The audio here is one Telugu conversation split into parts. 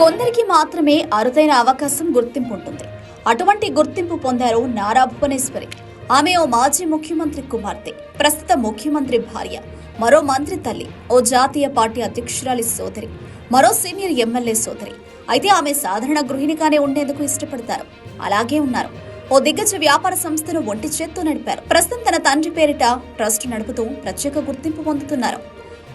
కొందరికి మాత్రమే అరుదైన అవకాశం గుర్తింపు ఉంటుంది అటువంటి గుర్తింపు పొందారు నారా భువనేశ్వరి. ఆమె ఓ మాజీ ముఖ్యమంత్రి కుమార్తె ప్రస్తుత ముఖ్యమంత్రి భార్య మరో మంత్రి తల్లి ఓ జాతీయ పార్టీ అధ్యక్షురాలి సోదరి మరో సీనియర్ ఎమ్మెల్యే సోదరి. అయితే ఆమె సాధారణ గృహిణిగానే ఉండేందుకు ఇష్టపడతారు. అలాగే ఉన్నారు. ఓ దిగ్గజ వ్యాపార సంస్థను ఒంటి చేత్తో నడిపారు. ప్రస్తుతం తన తండ్రి పేరిట ట్రస్ట్ నడుపుతూ ప్రత్యేక గుర్తింపు పొందుతున్నారు.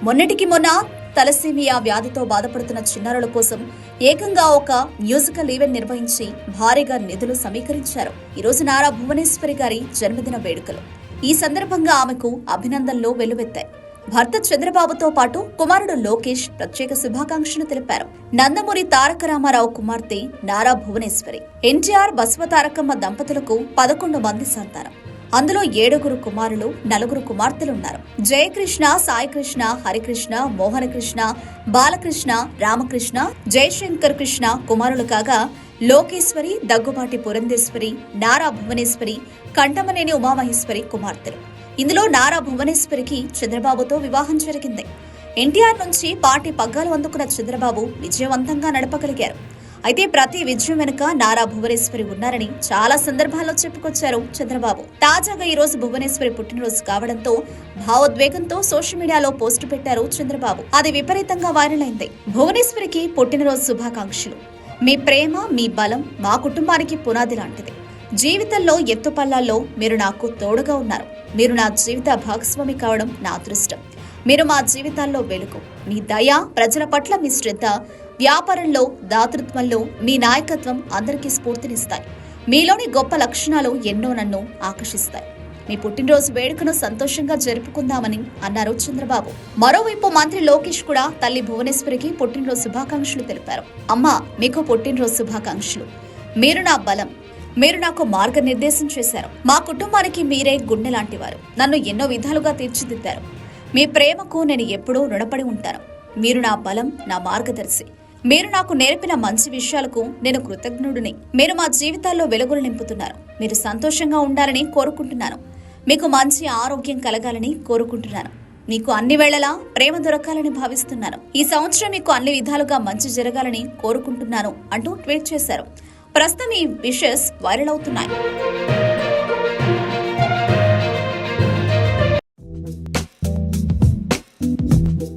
మొన్నటికి మొన్న తలసీమియా వ్యాధితో బాధపడుతున్న చిన్నారుల కోసం ఏకంగా ఒక మ్యూజికల్ ఈవెంట్ నిర్వహించి భారీగా నిధులు సమీకరించారు. ఈరోజు నారా భువనేశ్వరి గారి జన్మదిన వేడుకలు. ఈ సందర్భంగా ఆమెకు అభినందనలు వెల్లువెత్తాయి. భర్త చంద్రబాబుతో పాటు కుమారుడు లోకేష్ ప్రత్యేక శుభాకాంక్షలు తెలిపారు. నందమూరి తారక రామారావు కుమార్తె నారా భువనేశ్వరి. ఎన్టీఆర్ బసవతారకమ్మ దంపతులకు పదకొండు మంది సంతానం. అందులో ఏడుగురు కుమారులు నలుగురు కుమార్తెలున్నారు. జయకృష్ణ సాయికృష్ణ హరికృష్ణ మోహనకృష్ణ బాలకృష్ణ రామకృష్ణ జయశంకర్ కృష్ణ కుమారులు కాగా లోకేశ్వరి దగ్గుబాటి పురంధేశ్వరి నారా భువనేశ్వరి కంఠమనేని ఉమామహేశ్వరి కుమార్తెలు. ఇందులో నారా భువనేశ్వరికి చంద్రబాబుతో వివాహం జరిగింది. ఎన్టీఆర్ నుంచి పార్టీ పగ్గాలు అందుకున్న చంద్రబాబు విజయవంతంగా నడపగలిగారు. అయితే ప్రతి విజయం వెనుక నారా భువనేశ్వరి ఉన్నారని చాలా సందర్భాల్లో చెప్పుకొచ్చారు చంద్రబాబు. తాజాగా ఈ రోజు భువనేశ్వరి పుట్టినరోజు కావడంతో భావోద్వేగంతో సోషల్ మీడియాలో పోస్టు పెట్టారు చంద్రబాబు. అది విపరీతంగా వైరల్ అయింది. భువనేశ్వరికి పుట్టినరోజు శుభాకాంక్షలు. మీ ప్రేమ మీ బలం మా కుటుంబానికి పునాది లాంటిది. జీవితంలో ఎత్తుపల్లాల్లో మీరు నాకు తోడుగా ఉన్నారు. మీరు నా జీవిత భాగస్వామి కావడం నా అదృష్టం. మీరు మా జీవితాల్లో వెలుగు. మీ దయ ప్రజల పట్ల మీ శ్రద్ధ వ్యాపారంలో దాతృత్వంలో మీ నాయకత్వం అందరికీ స్ఫూర్తినిస్తాయి. మీలోని గొప్ప లక్షణాలు ఎన్నో నన్ను ఆకర్షిస్తాయి. మీ పుట్టినరోజు వేడుకను సంతోషంగా జరుపుకుందామని అన్నారు చంద్రబాబు. మరోవైపు మంత్రి లోకేష్ కూడా తల్లి భువనేశ్వరికి పుట్టినరోజు శుభాకాంక్షలు తెలిపారు. అమ్మా మీకు పుట్టినరోజు శుభాకాంక్షలు. మీరు నా బలం. మీరు నాకు మార్గనిర్దేశం చేశారు. మా కుటుంబానికి మీరే గుండె లాంటివారు. నన్ను ఎన్నో విధాలుగా తీర్చిదిద్దారు. మీ ప్రేమకు నేను ఎప్పుడూ రుణపడి ఉంటాను. మీరు నా బలం నా మార్గదర్శి. మీరు నాకు నేర్పిన మంచి విషయాలకు నేను కృతజ్ఞుడిని. మీరు మా జీవితాల్లో వెలుగులు నింపుతున్నారు. మీరు సంతోషంగా ఉండాలని కోరుకుంటున్నాను. మీకు మంచి ఆరోగ్యం కలగాలని కోరుకుంటున్నాను. మీకు అన్ని వేళలా ప్రేమ దొరకాలని భావిస్తున్నాను. ఈ సంవత్సరం మీకు అన్ని విధాలుగా మంచి జరగాలని కోరుకుంటున్నాను అంటూ ట్వీట్ చేశారు. ప్రస్తుతం ఈ విషెస్ వైరల్ అవుతున్నాయి.